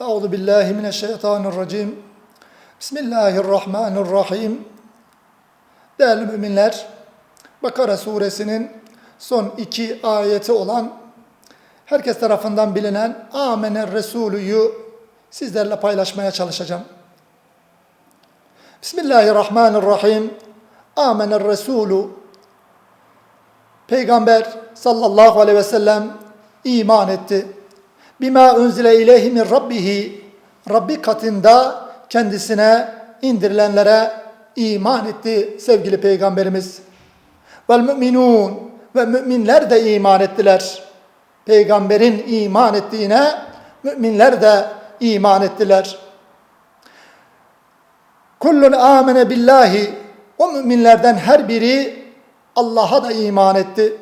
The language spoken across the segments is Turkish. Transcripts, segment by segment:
Euzu billahi mineşşeytanirracim. Bismillahirrahmanirrahim. Değerli müminler, Bakara suresinin son iki ayeti olan herkes tarafından bilinen Amener Resulü'yü sizlerle paylaşmaya çalışacağım. Bismillahirrahmanirrahim. Amener Resulü Peygamber sallallahu aleyhi ve sellem iman etti. Bima unzile ileyhi min rabbihi Rabbi katında kendisine indirilenlere iman etti sevgili peygamberimiz. Vel müminun ve müminler de iman ettiler. Peygamberin iman ettiğine müminler de iman ettiler. Kullun amene billahi o müminlerden her biri Allah'a da iman etti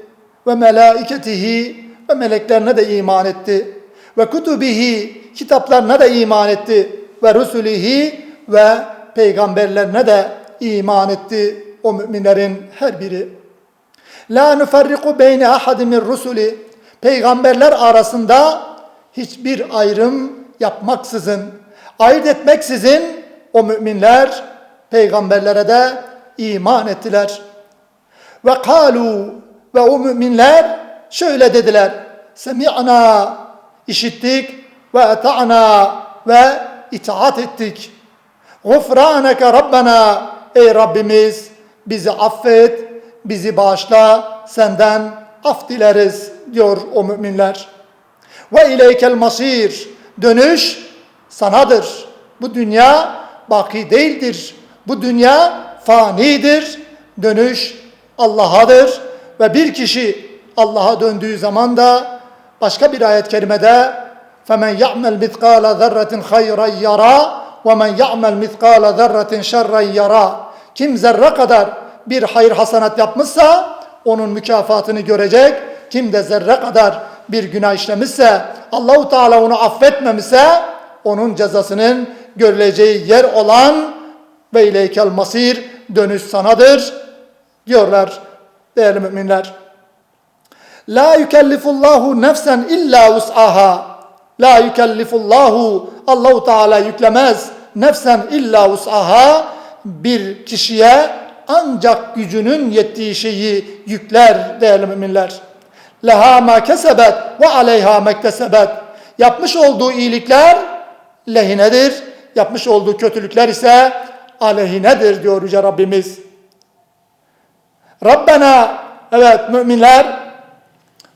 ve melaiketihi ve meleklerine de iman etti ve kutubihi kitaplarına da iman etti ve rusulihi ve peygamberlerine de iman etti o müminlerin her biri. La nufarriku beyne ahadin min rusuli peygamberler arasında hiçbir ayrım yapmaksızın, ayırt etmeksizin o müminler peygamberlere de iman ettiler. Ve kalu ve o müminler şöyle dediler. Semi'na işittik ve eta'na ve itaat ettik. Gufraneke Rabbena ey Rabbimiz bizi affet, bizi bağışla, senden af dileriz diyor o müminler. Ve ileykel masir dönüş sanadır. Bu dünya baki değildir. Bu dünya fanidir. Dönüş Allah'adır ve bir kişi Allah'a döndüğü zaman da başka bir ayet-i kerimede فَمَنْ يَعْمَلْ مِثْقَالَ ذَرَّةٍ خَيْرًا يَرَى وَمَنْ يَعْمَلْ مِثْقَالَ ذَرَّةٍ شَرًّا يَرَى Kim zerre kadar bir hayır hasanat yapmışsa onun mükafatını görecek. Kim de zerre kadar bir günah işlemişse Allahu Teala onu affetmemişse onun cezasının görüleceği yer olan ve ileykel masir dönüş sanadır diyorlar değerli müminler. La yükellifullahu nefsen illa us'aha. La yükellifullahu Allahu Teala yüklemez nefsen illa us'aha bir kişiye ancak gücünün yettiği şeyi yükler değerli müminler. Leha ma kesebet ve aleyha mektesebet. Yapmış olduğu iyilikler lehinedir. Yapmış olduğu kötülükler ise aleyhinedir diyor Yüce Rabbimiz. Rabbena evet müminler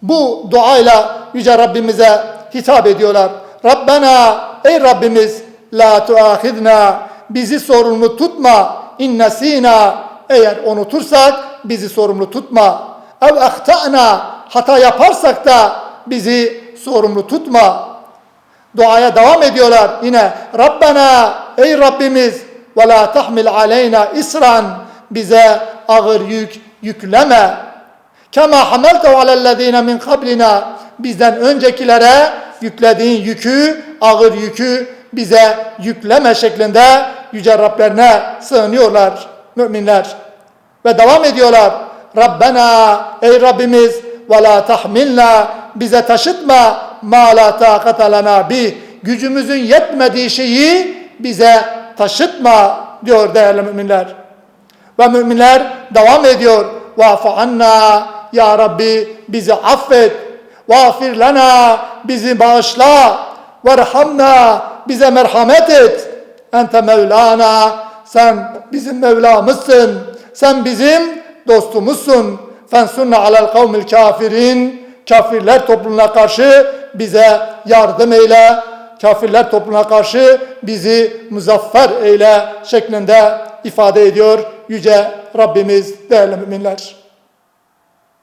bu duayla Yüce Rabbimize hitap ediyorlar. Rabbena ey Rabbimiz la tuahidna bizi sorumlu tutma innesina eğer unutursak bizi sorumlu tutma. Ev ahtana hata yaparsak da bizi sorumlu tutma. Duaya devam ediyorlar yine. Rabbena ey Rabbimiz ve la tahmil aleyna isran bize ağır yük yükleme. Kema hamaltehu alellezine min kablina bizden öncekilere yüklediğin yükü, ağır yükü bize yükleme şeklinde yüce Rablerine sığınıyorlar müminler. Ve devam ediyorlar. Rabbena ey Rabbimiz ve la tahmilna bize taşıtma ma la taqata lana bi gücümüzün yetmediği şeyi bize taşıtma diyor değerli müminler. Ve müminler devam ediyor. Vafu anna ya Rabbi bizi affet. Vafir lana bizi bağışla. Verhamna bize merhamet et. Ente Mevlana sen bizim Mevlamızsın. Sen bizim dostumuzsun. Fensunna alel kavmil kafirin. Kafirler topluluğuna karşı bize yardım eyle. Kafirler topluluğuna karşı bizi muzaffer eyle şeklinde ifade ediyor Yüce Rabbimiz değerli müminler.